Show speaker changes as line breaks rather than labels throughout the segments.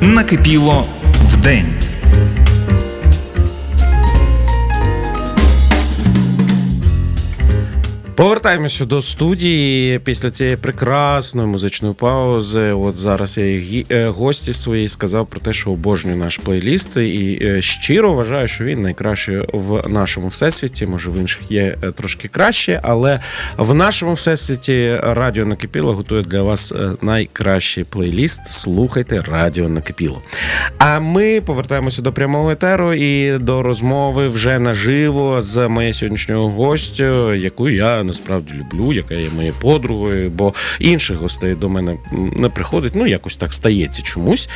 накипіло вдень.
Повертаємося до студії після цієї прекрасної музичної паузи. От зараз я е, гості свої сказав про те, що обожнюю наш плейліст, і е, щиро вважаю, що він найкращий в нашому всесвіті. Може, в інших є е, трошки краще, але в нашому всесвіті радіо накипіло готує для вас найкращий плейліст. Слухайте Радіо Накипіло. А ми повертаємося до прямого етеру і до розмови вже наживо з моєю сьогоднішньою гостю, яку я насправді люблю, яка є моєю подругою, бо інших гостей до мене не приходить. Ну, якось так стається чомусь.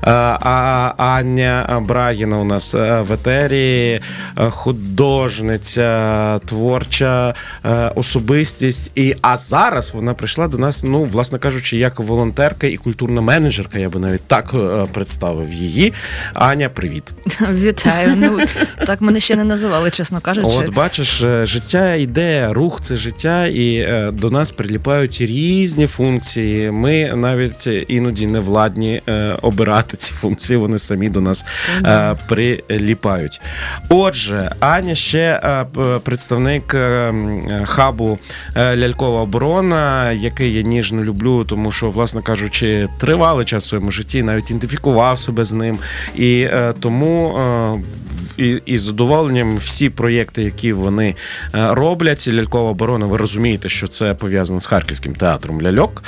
А, Аня Брагіна у нас е, в етері, е, художниця, творча е, особистість. І а зараз вона прийшла до нас, ну, власне кажучи, як волонтерка і культурна менеджерка. Я би навіть так представив її. Аня, привіт.
Вітаю. Ну так мене ще не називали, чесно кажучи.
От бачиш, життя йде, рух це життя, і е, до нас приліпають різні функції. Ми навіть іноді не владні е, обирати ці функції. Вони самі до нас е, приліпають. Отже, Аня ще е, представник е, хабу е, Лялькова оборона, який я ніжно люблю, тому що, власне кажучи, тривалий час в своєму житті навіть ідентифікував себе з ним. І е, тому е, і, і задоволенням всі проєкти, які вони е, роблять. Лялькова оборона, ви розумієте, що це пов'язано з Харківським театром ляльок.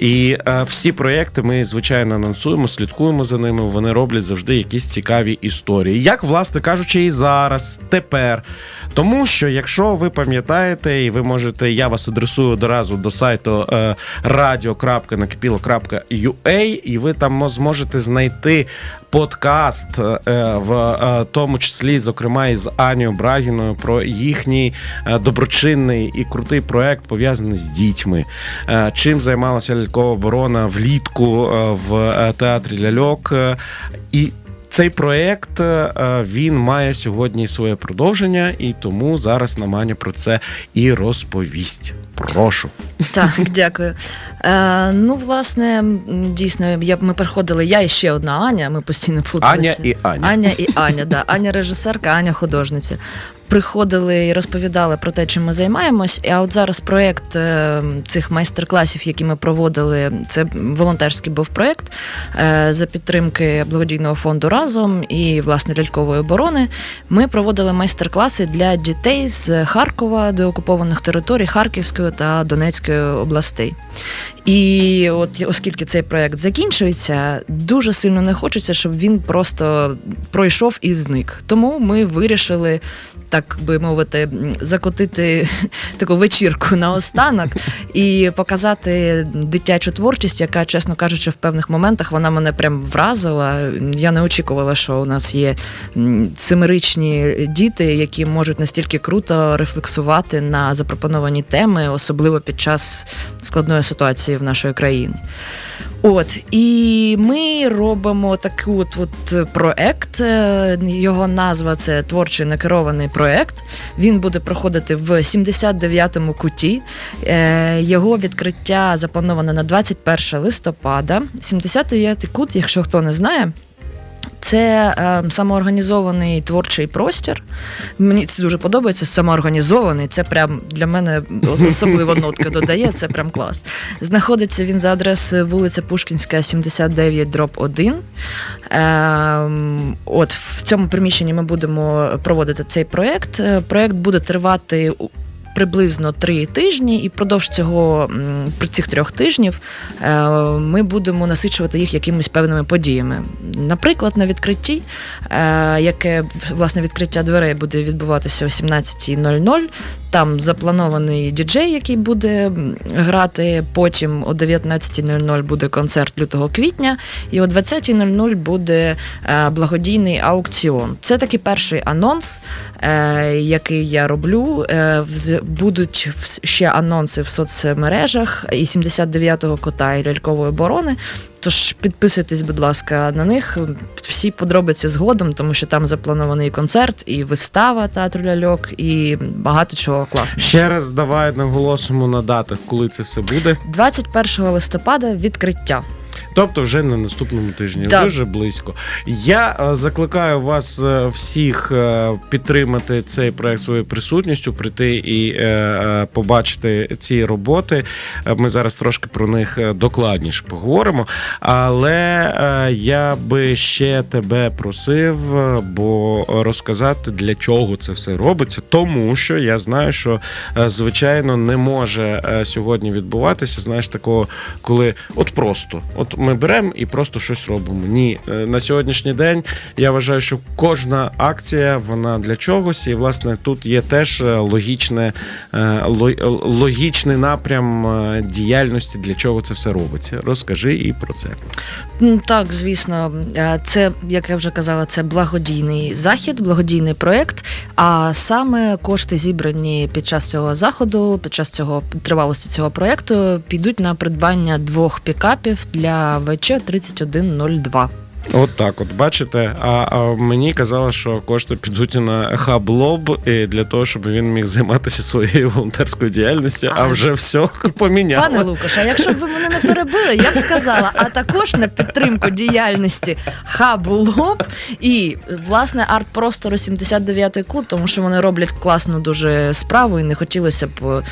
І е, всі проєкти ми, звичайно, анонсуємо, слідкуємо за ними. Вони роблять завжди якісь цікаві історії. Як, власне кажучи, і зараз, тепер. Тому що, якщо ви пам'ятаєте, і ви можете, я вас адресую одразу до сайту е, radio.nakipilo.ua, і ви там зможете знайти подкаст, е, в е, тому числі, зокрема, із Анією Брагіною про їхній е, доброчинний і крутий проект пов'язаний з дітьми. Чим займалася лялькова оборона влітку в театрі ляльок. І цей проект е, він має сьогодні своє продовження, і тому зараз на Мані про це і розповість. Прошу.
Так, дякую. Е, ну, власне, дійсно, я, ми приходили, я і ще одна Аня, ми постійно плуталися.
Аня і Аня.
Аня і Аня, да. Аня режисерка, Аня художниця. Приходили і розповідали про те, чим ми займаємось. А от зараз проєкт е, цих майстер-класів, які ми проводили, це волонтерський був проєкт е, за підтримки благодійного фонду разом і власне лялькової оборони. Ми проводили майстер-класи для дітей з Харкова, деокупованих територій Харківської та Донецької областей. І от оскільки цей проект закінчується, дуже сильно не хочеться, щоб він просто пройшов і зник. Тому ми вирішили, так би мовити, закотити таку вечірку наостанок і показати дитячу творчість, яка, чесно кажучи, в певних моментах вона мене прям вразила. Я не очікувала, що у нас є м, семиричні діти, які можуть настільки круто рефлексувати на запропоновані теми, особливо під час складної ситуації в нашої країні. От і ми робимо такий от, от проект. е, Його назва це творчий некерований проект. Він буде проходити в 79-му куті. Е, Його відкриття заплановане на 21 листопада. 79-й кут, якщо хто не знає. Це е, самоорганізований творчий простір. Мені це дуже подобається. Самоорганізований. Це прям для мене особливо нотка додає. Це прям клас. Знаходиться він за адресою вулиця Пушкінська, 79, дроб 1. Ем, от в цьому приміщенні ми будемо проводити цей проєкт. Е, Проєкт буде тривати приблизно три тижні, і впродовж цього при цих трьох тижнів е, ми будемо насичувати їх якимись певними подіями. Наприклад, на відкритті, е, яке власне відкриття дверей буде відбуватися о 17.00. Там запланований діджей, який буде грати. Потім о 19.00 буде концерт лютого квітня, і о 20.00 буде е, благодійний аукціон. Це такий перший анонс, е, який я роблю. Е, Будуть ще анонси в соцмережах і 79-го кота і лялькової оборони. Тож підписуйтесь, будь ласка, на них. Всі подробиці згодом, тому що там запланований концерт, і вистава театру ляльок, і багато чого класного.
Ще раз давай наголосимо на датах, коли це все буде.
21 листопада відкриття.
Тобто вже на наступному тижні,
Так.
дуже близько. Я е, закликаю вас е, всіх е, підтримати цей проект своєю присутністю, прийти і е, е, побачити ці роботи. Е, Ми зараз трошки про них е, докладніше поговоримо. Але е, я би ще тебе просив, е, бо розказати для чого це все робиться, тому що я знаю, що е, звичайно не може е, сьогодні відбуватися. Знаєш, такого, коли от просто, от ми беремо і просто щось робимо. Ні, Е, на сьогоднішній день я вважаю, що кожна акція вона для чогось, і власне тут є теж е, логічне, е, логічний напрям діяльності, для чого це все робиться. Розкажи і про це.
Так, звісно, це, як я вже казала, це благодійний захід, благодійний проєкт. А саме кошти, зібрані під час цього заходу, під час цього тривалості цього проєкту, підуть на придбання двох пікапів для ВЧ 3102.
От так, от бачите. А, а мені казали, що кошти підуть на хаб лоб і для того, щоб він міг займатися своєю волонтерською діяльністю, а
А.
вже все поміняли.
Пане Лукаш, а якщо б ви мене не перебили, я б сказала, а також на підтримку діяльності хабу лоб і власне арт-простору 79 кут, тому що вони роблять класну дуже справу, і не хотілося б.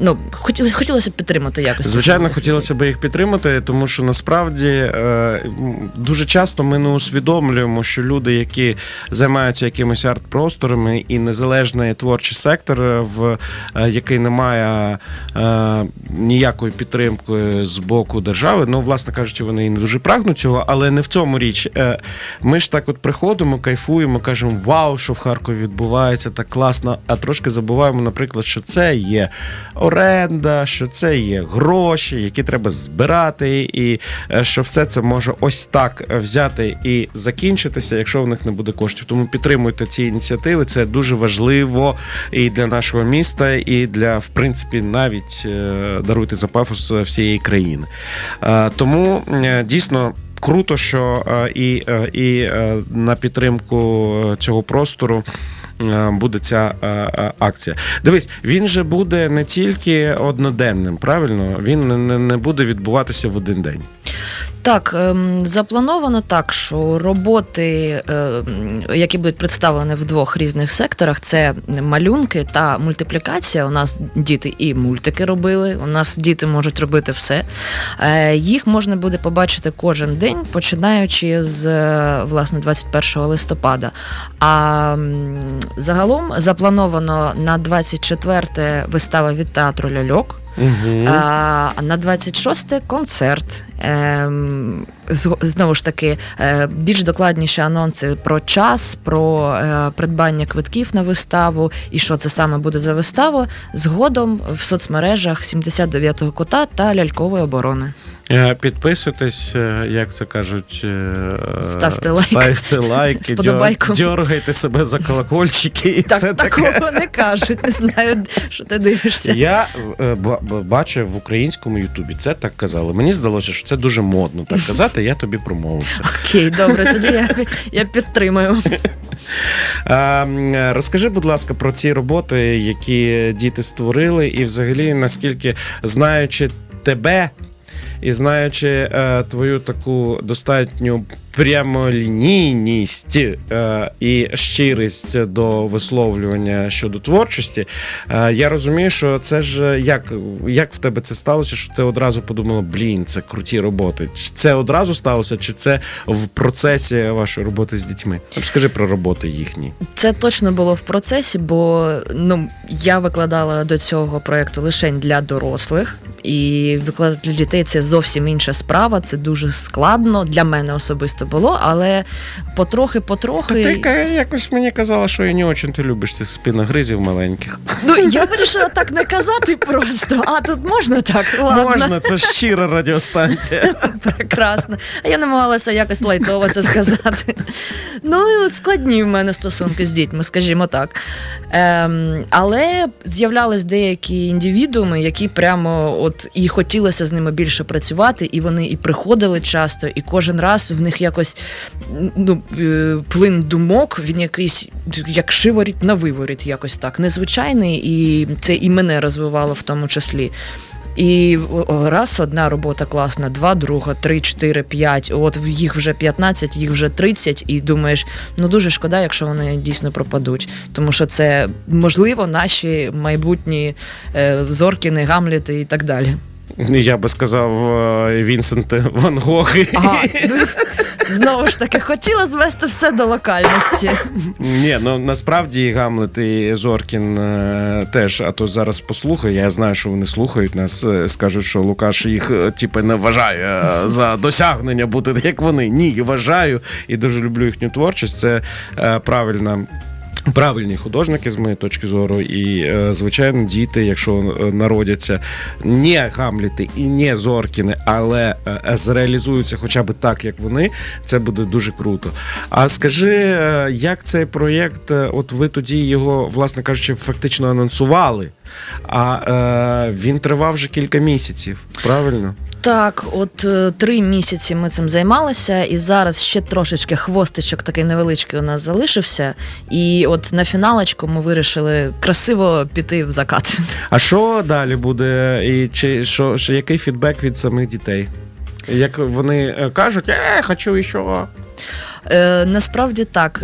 Ну, хотілося, хотілося б підтримати якось.
Звичайно, хотілося б їх підтримати, тому що насправді е, дуже часто ми не усвідомлюємо, що люди, які займаються якимись арт-просторами, і незалежний творчий сектор, е, в е, який не має ніякої підтримки з боку держави. Ну, власне кажучи, вони і не дуже прагнуть цього, але не в цьому річ. Ми ж так от приходимо, кайфуємо, кажемо, вау, що в Харкові відбувається так класно. А трошки забуваємо, наприклад, що це є оренда, що це є гроші, які треба збирати, і е, що все це може ось так е, взяти і закінчитися, якщо в них не буде коштів. Тому підтримуйте ці ініціативи. Це дуже важливо і для нашого міста, і для, в принципі, навіть е, даруйте за пафос всієї країни. Тому дійсно. Круто, що і, і на підтримку цього простору буде ця е, е, акція. Дивись, він же буде не тільки одноденним, правильно? Він не буде відбуватися в один день.
Так, ем, заплановано так, що роботи, ем, які будуть представлені в двох різних секторах, це малюнки та мультиплікація. У нас діти і мультики робили. У нас діти можуть робити все. Е, Їх можна буде побачити кожен день, починаючи з е, власне 21 листопада. А загалом заплановано на 24 вистава від театру ляльок.
Угу.
А на 26 концерт. Ем, знову ж таки, е, більш докладніші анонси про час, про е, придбання квитків на виставу і що це саме буде за вистава. Згодом в соцмережах 79-го кота та лялькової оборони.
Е, Підписуйтесь, е, як це кажуть, е,
Ставте лайк.
ставте лайки, дьор- дьоргайте себе за колокольчики і все
Так,
таке.
не кажуть. Не знаю, що ти дивишся.
Я ба- ба- бачив в українському Ютубі, це так казали. Мені здалося, що це дуже модно так казати. Я тобі промовив це.
Окей, добре, тоді я, я підтримую.
А, м, е, розкажи, будь ласка, про ці роботи, які діти створили, і взагалі наскільки знаючи тебе. І знаючи е, твою таку достатню прямолінійність е, і щирість до висловлювання щодо творчості, е, я розумію, що це ж як, як в тебе це сталося, що ти одразу подумала, блін, це круті роботи. Чи це одразу сталося, чи це в процесі вашої роботи з дітьми? Розкажи про роботи їхні.
Це точно було в процесі, бо ну я викладала до цього проекту лише для дорослих, і викладати для дітей це зовсім інша справа. Це дуже складно для мене особисто було, але потрохи,
Та ти якось мені казала, що і не очень ти любиш цих спиногризів маленьких.
Ну я вирішила так не казати просто. А тут можна так? Ладно.
Можна, це щира радіостанція.
Прекрасно. А я намагалася якось лайтово це сказати. Ну, і от складні в мене стосунки з дітьми, скажімо так. Ем, але з'являлись деякі індивідууми, які прямо от і хотілося з ними більше працювати, і вони і приходили часто, і кожен раз в них якось ну, е, плин думок, він якийсь як шиворіт на виворіт, якось так, незвичайний, і це і мене розвивало в тому числі. І раз одна робота класна, два, друга, три, чотири, п'ять. От їх вже 15, їх вже 30, і думаєш, ну дуже шкода, якщо вони дійсно пропадуть. Тому що це можливо наші майбутні е, Зоркіни, Гамліти і так далі.
Я би сказав е, Вінсент Ван Гог.
Ага, ну, знову ж таки, хотіла звести все до локальності.
Ні, ну насправді і Гамлет і Зоркін е, теж, а то зараз послухаю. Я знаю, що вони слухають нас, е, скажуть, що Лукаш їх типу, не вважає за досягнення бути як вони. Ні, вважаю і дуже люблю їхню творчість. Це правильна. Правильні художники з моєї точки зору, і е, звичайно, діти, якщо е, народяться не Гамліти і не Зоркіни, але е, зреалізуються хоча б так, як вони, це буде дуже круто. А скажи, як цей проєкт, от ви тоді його, власне кажучи, фактично анонсували, а він тривав вже кілька місяців, правильно?
Так, от е, три місяці ми цим займалися, і зараз ще трошечки хвостичок такий невеличкий у нас залишився. І от на фіналочку ми вирішили красиво піти в закат.
А що далі буде? І чи що, що який фідбек від самих дітей? Як вони е, кажуть, е, хочу ще.
Е, насправді так,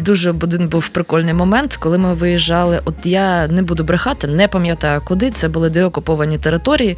дуже один був прикольний момент, коли ми виїжджали. От я не буду брехати, не пам'ятаю куди. Це були деокуповані території.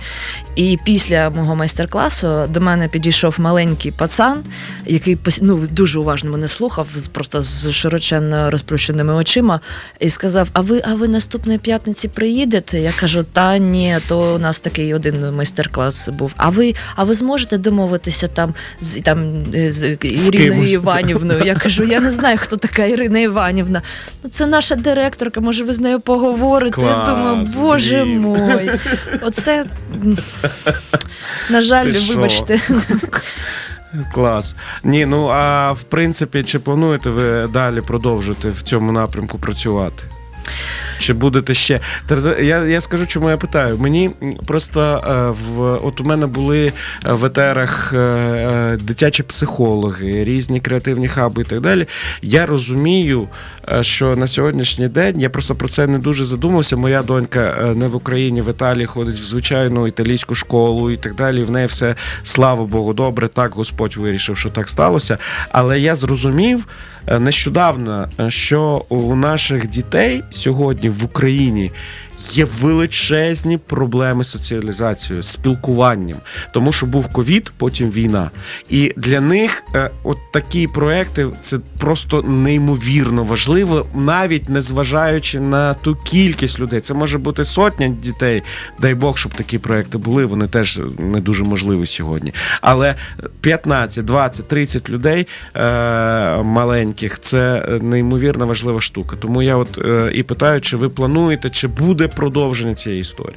І після мого майстер-класу до мене підійшов маленький пацан, який ну, дуже уважно мене слухав, просто з широченно розплющеними очима, і сказав: А ви, а ви наступної п'ятниці приїдете? Я кажу, та ні, то у нас такий один майстер-клас був. А ви, а ви зможете домовитися там з там е, з Іриною
кимось.
Іванівною? Я кажу, я не знаю, хто така Ірина Іванівна. Ну це наша директорка, може ви з нею поговорите.
Клас,
я думаю, боже
блін.
мой. Оце на жаль,
Ти що?
вибачте.
Клас. Ні, ну а в принципі, чи плануєте ви далі продовжити в цьому напрямку працювати? Чи будете ще я, я скажу, чому я питаю. Мені просто е, в от у мене були е, в етерах е, дитячі психологи, різні креативні хаби і так далі. Я розумію, що на сьогоднішній день я просто про це не дуже задумався. Моя донька не в Україні, в Італії ходить в звичайну італійську школу і так далі. В неї все слава Богу, добре. Так Господь вирішив, що так сталося. Але я зрозумів нещодавно, е, що у наших дітей сьогодні в Україні. Є величезні проблеми з соціалізацією, з спілкуванням, тому що був ковід, потім війна. І для них е, от такі проекти це просто неймовірно важливо, навіть не зважаючи на ту кількість людей. Це може бути сотня дітей. Дай Бог, щоб такі проекти були. Вони теж не дуже можливі сьогодні. Але 15, 20, 30 людей е, маленьких це неймовірно важлива штука. Тому я от е, і питаю, чи ви плануєте, чи буде продовження цієї історії?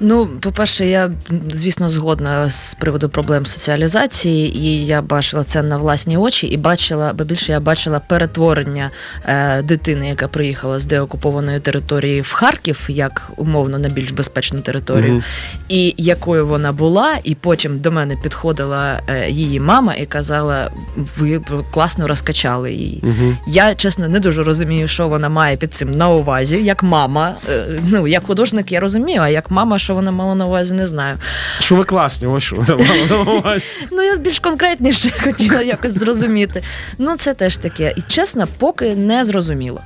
Ну, по-перше, я звісно згодна з приводу проблем соціалізації, і я бачила це на власні очі, і бачила, бо більше я бачила перетворення е, дитини, яка приїхала з деокупованої території в Харків, як умовно на більш безпечну територію,
Мгм.
і якою вона була. І потім до мене підходила е, її мама і казала: ви класно розкачали її.
Угу.
Я чесно не дуже розумію, що вона має під цим на увазі. Як мама, е, ну як художник, я розумію, а як мама, що вона мала на увазі, не знаю.
Що ви класні, ось що вона мала на увазі.
Ну я більш конкретніше хотіла якось зрозуміти. Ну це теж таке. І чесно, поки не зрозуміло.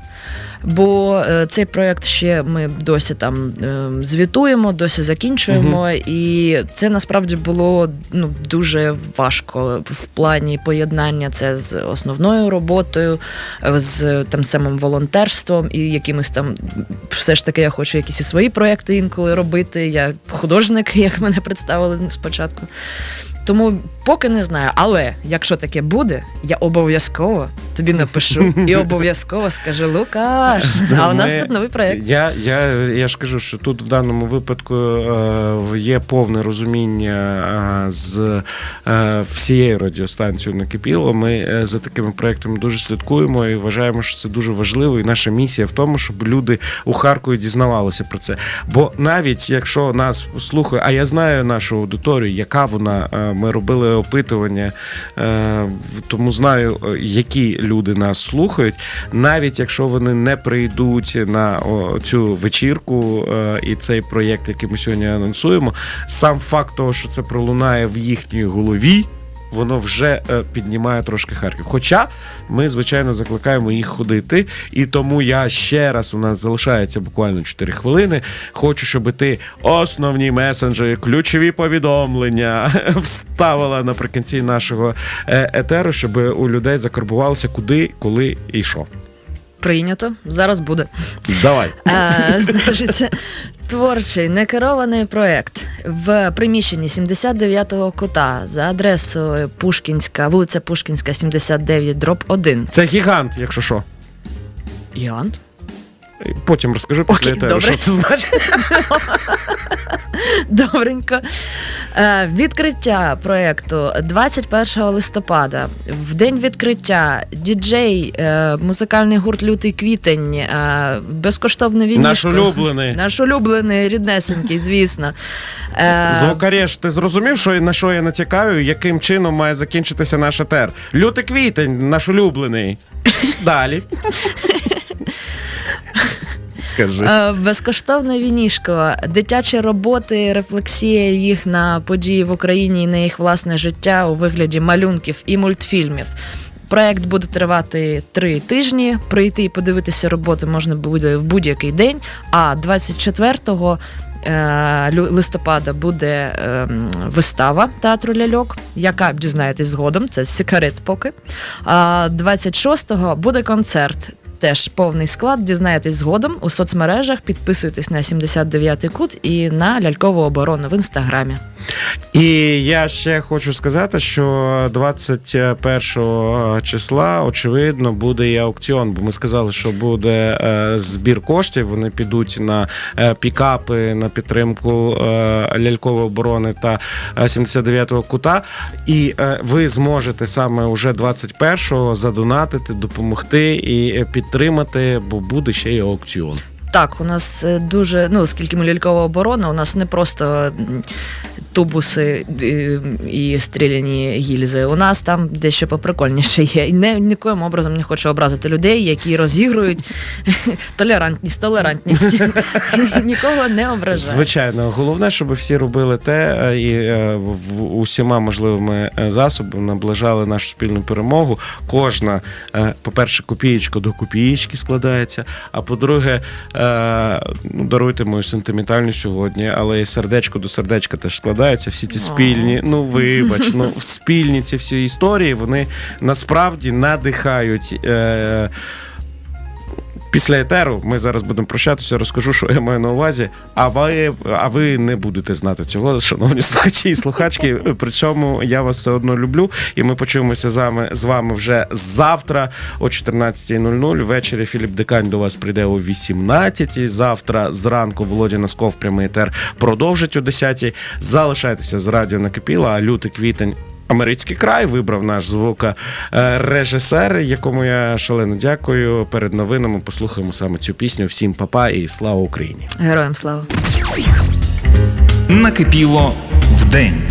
Бо е, цей проект ще ми досі там е, звітуємо, досі закінчуємо, і це насправді було ну дуже важко в плані поєднання це з основною роботою, з там самим волонтерством і якимось там все ж таки я хочу якісь і свої проекти інколи робити. Я художник, як мене представили спочатку. Тому поки не знаю. Але якщо таке буде, я обов'язково тобі напишу і обов'язково скажу Лукаш. А у нас тут новий проект.
Я, я, я ж кажу, що тут в даному випадку е, є повне розуміння е, з е, всією радіостанцією накипіло. Ми е, за такими проектами дуже слідкуємо і вважаємо, що це дуже важливо. І наша місія в тому, щоб люди у Харкові дізнавалися про це. Бо навіть якщо нас слухає, а я знаю нашу аудиторію, яка вона, е, ми робили опитування, е, тому знаю, е, які люди нас слухають, навіть якщо вони не прийдуть на цю вечірку е, і цей проєкт, який ми сьогодні анонсуємо, сам факт того, що це пролунає в їхній голові. Воно вже е, піднімає трошки Харків. Хоча ми, звичайно, закликаємо їх ходити. І тому я ще раз у нас залишається буквально 4 хвилини. Хочу, щоб ти основні месенджери, ключові повідомлення вставила наприкінці нашого е, етеру, щоб у людей закарбувалося куди, коли і що.
Прийнято. Зараз буде.
Давай.
Е, Значить, творчий некерований проект в приміщенні 79-го кута за адресою Пушкінська, вулиця Пушкінська, 79, дроб 1.
Це гігант, якщо що.
Іоанн?
Потім розкажу після
Окей,
етеру,
добре.
що це значить.
Добренько. Е, Відкриття проєкту 21 листопада. В день відкриття діджей, е, музикальний гурт Лютий квітень, е, безкоштовне вінішко.
Наш улюблений.
Наш улюблений, ріднесенький, звісно.
Звукарєш, ти зрозумів, що на що я натякаю, яким чином має закінчитися наш етер? Лютий квітень, наш улюблений. Далі. Кажи.
Е, Безкоштовне вінішко, дитячі роботи, рефлексія їх на події в Україні і на їх власне життя у вигляді малюнків і мультфільмів. Проект буде тривати три тижні. Прийти і подивитися роботи можна буде в будь-який день. А 24 е, листопада буде ем, вистава театру ляльок, яка дізнаєтесь згодом. Це секрет поки. А 26-го буде концерт. Теж повний склад. Дізнаєтесь згодом у соцмережах. Підписуйтесь на 79-й кут і на лялькову оборону в інстаграмі.
І я ще хочу сказати, що 21 числа, очевидно, буде і аукціон, бо ми сказали, що буде е, збір коштів. Вони підуть на е, пікапи, на підтримку е, лялькової оборони та е, 79-го кута. І ви зможете саме уже 21-го задонатити, допомогти і е, підтримати, бо буде ще й аукціон.
Так, у нас е, дуже, ну, оскільки ми лялькова оборона, у нас не просто тубуси е, і стріляні гільзи. У нас там дещо поприкольніше є. І не нікоїм образом не хочу образити людей, які розігрують толерантність, толерантність. Нікого не ображаю.
Звичайно, головне, щоб всі робили те е, і усіма можливими засобами наближали нашу спільну перемогу. Кожна, по-перше, копієчка до копієчки складається. А по-друге, ну, даруйте мою сентиментальну сьогодні, але і сердечко до сердечка теж складається. Всі ці спільні, ну вибач, ну спільні ці всі історії, вони насправді надихають. Е, Після етеру ми зараз будемо прощатися, розкажу, що я маю на увазі. А ви, а ви не будете знати цього, шановні слухачі і слухачки. Причому я вас все одно люблю, і ми почуємося з вами вже завтра о 14.00. Ввечері Філіп Декань до вас прийде о 18.00. Завтра зранку Володя Носков прямий етер продовжить о 10.00. Залишайтеся з радіо накипіла, а лютий квітень. Америцький край вибрав наш звука е, режисер, якому я шалено дякую. Перед новинами послухаємо саме цю пісню. Всім папа і слава Україні!
Героям слава.
Накипіло вдень.